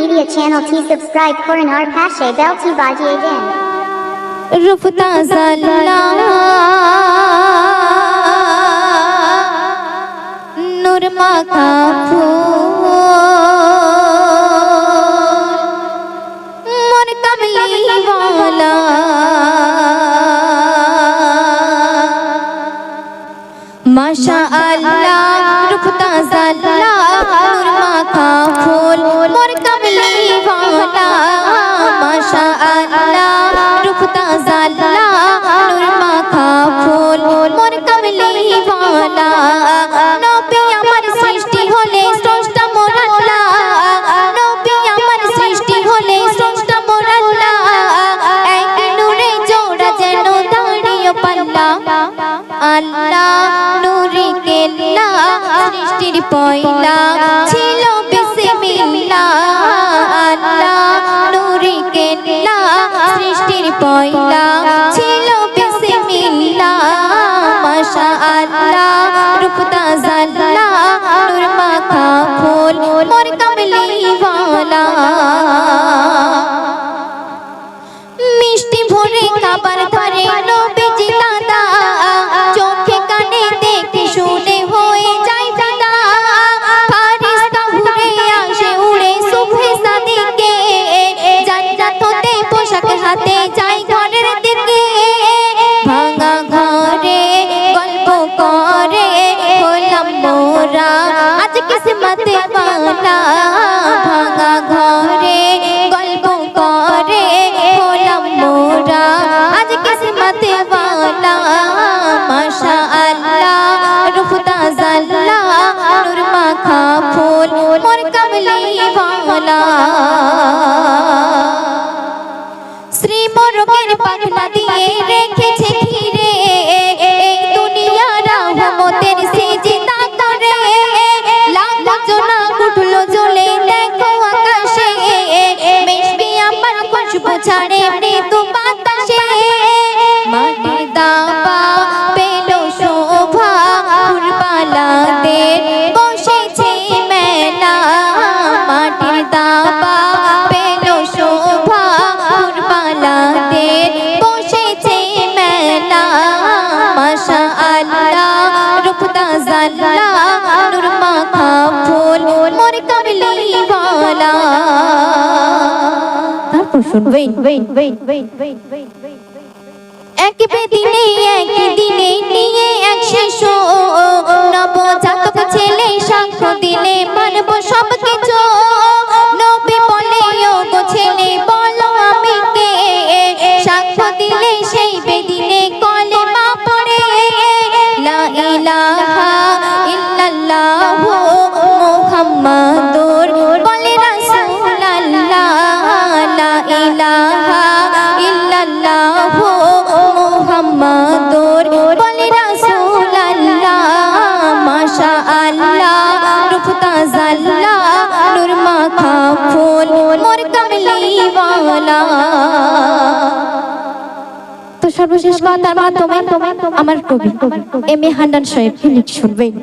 Media চ্যানেলটি subscribe করুন আর পাশে বেলটি বাজিয়ে দিন রূপতা জাল্লা নূর মাখা ফুল মন কমলি वाला মাশা আল্লাহ রূপতা কমলি নবী আমার সৃষ্টি হলে স্রষ্টা মোর আল্লাহ। নবী আমার সৃষ্টি হলে স্রষ্টা মোর আল্লাহ। এক নূরে জোড়া যেন দাঁড়িয়ে পাল্লা। আল্লাহ নূরে কেল্লা সৃষ্টির পয়লা। ছিল বিসমিল্লাহ আল্লাহ নূরে কেল্লা সৃষ্টির পয়লা। ছিল মোরা আজ কিসমতে পালা ভাঙা ঘরে গল্প করে হলাম মোরা আজ কিসমতে পালা মাশা আল্লাহ রূপতা জাল্লা নূর মাখা ফুল মোর কমলি वाला শ্রী মোরগের পাখনা দিয়ে রেখেছে ঘিরে ছাড়ে মৃদু বাতাসে। মাটির দাবা পেল শোভা ফুলবালাদের বসেছে মেলা। মাটির দাবা পেল শোভা ফুলবালাদের বসেছে মেলা। মাশা আল্লাহ। রূপতা জাল্লা তারপর শুনবেন এক বেদিনে এক দিনে নিয়ে নবজাতক তো সর্বশেষ কথার মাধ্যমে আমার কবি, এম এ হান্নান সাহেব লিখ শুনবেন।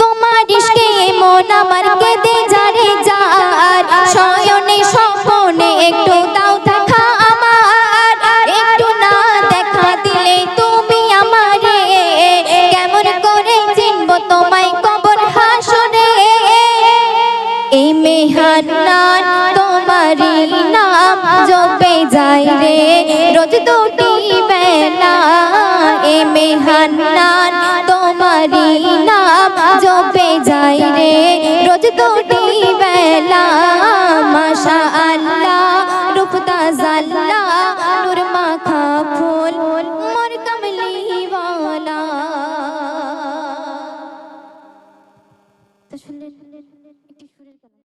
তোমার ইশকে মন আমার কেঁদে যারে যার, শয়নে স্বপনে একটু দাও দেখা আমার, একটু না দেখা দিলে তুমি আমারে। কেমন করে চিনব তোমায় কবর হাসরে এই মেহান্নান দুটি বেলা এ মেহান্নান তোমারি নাম জপে যাই রে। রোজ দুটি